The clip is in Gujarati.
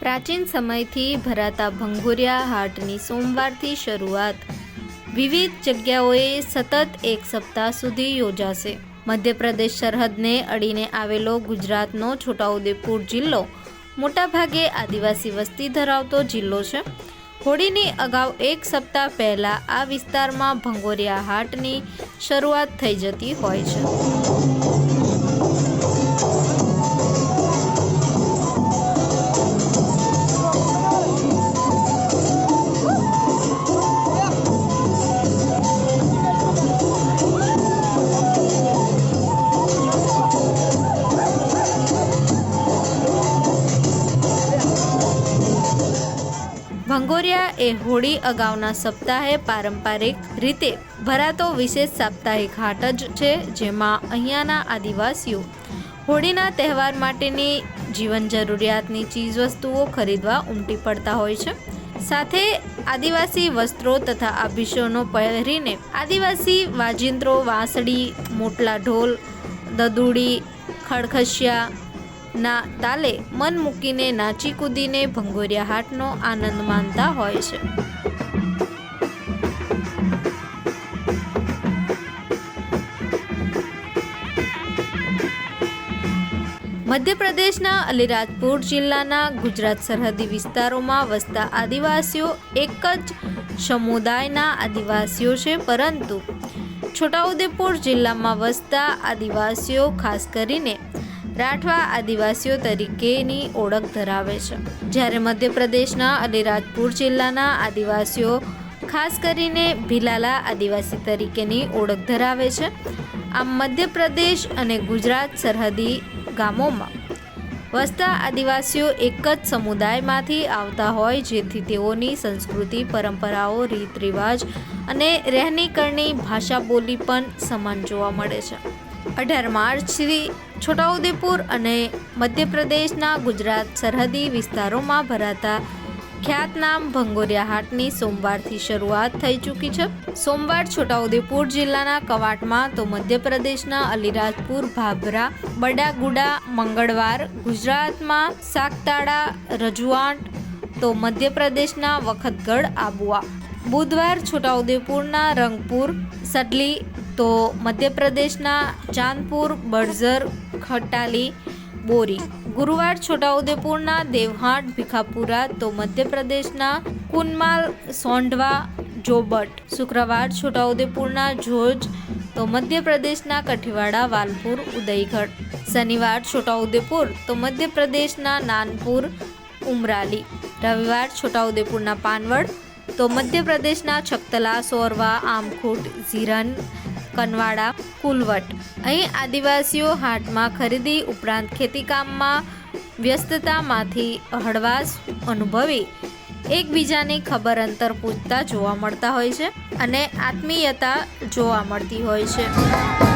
પ્રાચીન સમયથી ભરાતા ભંગુરિયા હાટની સોમવારથી શરૂઆત. વિવિધ જગ્યાઓએ સતત એક સપ્તાહ સુધી યોજાશે. મધ્યપ્રદેશ સરહદને અડીને આવેલો ગુજરાતનો છોટાઉદેપુર જિલ્લો મોટાભાગે આદિવાસી વસ્તી ધરાવતો જિલ્લો છે. હોળીની અગાઉ એક સપ્તાહ પહેલાં આ વિસ્તારમાં ભંગોરિયા હાટની શરૂઆત થઈ જતી હોય છે. ભંગોરિયા એ હોળી અગાઉના સપ્તાહે પારંપરિક રીતે ભરાતો વિશેષ સાપ્તાહિક હાટ જ છે, જેમાં અહીંયાના આદિવાસીઓ હોળીના તહેવાર માટેની જીવન જરૂરિયાતની ચીજવસ્તુઓ ખરીદવા ઉમટી પડતા હોય છે. સાથે આદિવાસી વસ્ત્રો તથા આભિષોનો પહેરીને આદિવાસી વાજિંત્રો, વાંસળી, મોટલા ઢોલ દદુડી ખડખસિયા ના, તાલે મન મૂકીને નાચી કૂદીને ભંગોરિયા હાટનો આનંદ માણતા હોય છે. મધ્યપ્રદેશના અલીરાજપુર જિલ્લાના ગુજરાત સરહદી વિસ્તારોમાં વસતા આદિવાસીઓ એક જ સમુદાયના આદિવાસીઓ છે, પરંતુ છોટાઉદેપુર જિલ્લામાં વસતા આદિવાસીઓ ખાસ કરીને રાઠવા આદિવાસીઓ તરીકેની ઓળખ ધરાવે છે. જ્યારે મધ્યપ્રદેશના અલીરાજપુર જિલ્લાના આદિવાસીઓ ખાસ કરીને ભીલાલા આદિવાસી તરીકેની ઓળખ ધરાવે છે. આમ મધ્યપ્રદેશ અને ગુજરાત સરહદી ગામોમાં વસતા આદિવાસીઓ એક જ સમુદાયમાંથી આવતા હોય જેથી તેઓની સંસ્કૃતિ, પરંપરાઓ રીત રિવાજ અને રહેણી કરણી ભાષા બોલી પણ સમાન જોવા મળે છે. અઢાર માર્ચથી છોટાઉદેપુર અને મધ્યપ્રદેશના ગુજરાત સરહદી વિસ્તારોમાં ભરાતા ખ્યાતનામ ભંગોરિયા હાટની સોમવારથી શરૂઆત થઈ ચૂકી છે. સોમવાર છોટાઉદેપુર જિલ્લાના કવાટમાં તો મધ્યપ્રદેશના અલીરાજપુર, ભાભરા, બડાગુડા, મંગળવાર, ગુજરાતમાં સાગતાળા રજવાટ તો મધ્યપ્રદેશના વખતગઢ, આબુઆ. બુધવાર છોટાઉદેપુરના રંગપુર સડલી તો મધ્યપ્રદેશના ચાંદપુર બળઝર ખટાલી, બોરી. ગુરુવાર, છોટાઉદેપુરના દેવહાટ ભીખાપુરા, તો મધ્યપ્રદેશના કુનમાલ, સોંઢવા, જોબટ. શુક્રવાર, છોટાઉદેપુરના જોજ, તો મધ્યપ્રદેશના કઠીવાડા, વાલપુર, ઉદયગઢ. શનિવાર, છોટાઉદેપુર, તો મધ્યપ્રદેશના નાનપુર, ઉમરાલી. રવિવાર, છોટાઉદેપુરના પાનવડ, તો મધ્યપ્રદેશના છકતલા, સોરવા, આમખુટ, ઝીરન કનવાડા, કુલવટ. અહીં આદિવાસીઓ હાટમાં ખરીદી ઉપરાંત ખેતીકામમાં વ્યસ્તતામાંથી હળવાશ અનુભવી એકબીજાની ખબર અંતર પૂછતા જોવા મળતા હોય છે અને આત્મીયતા જોવા મળતી હોય છે.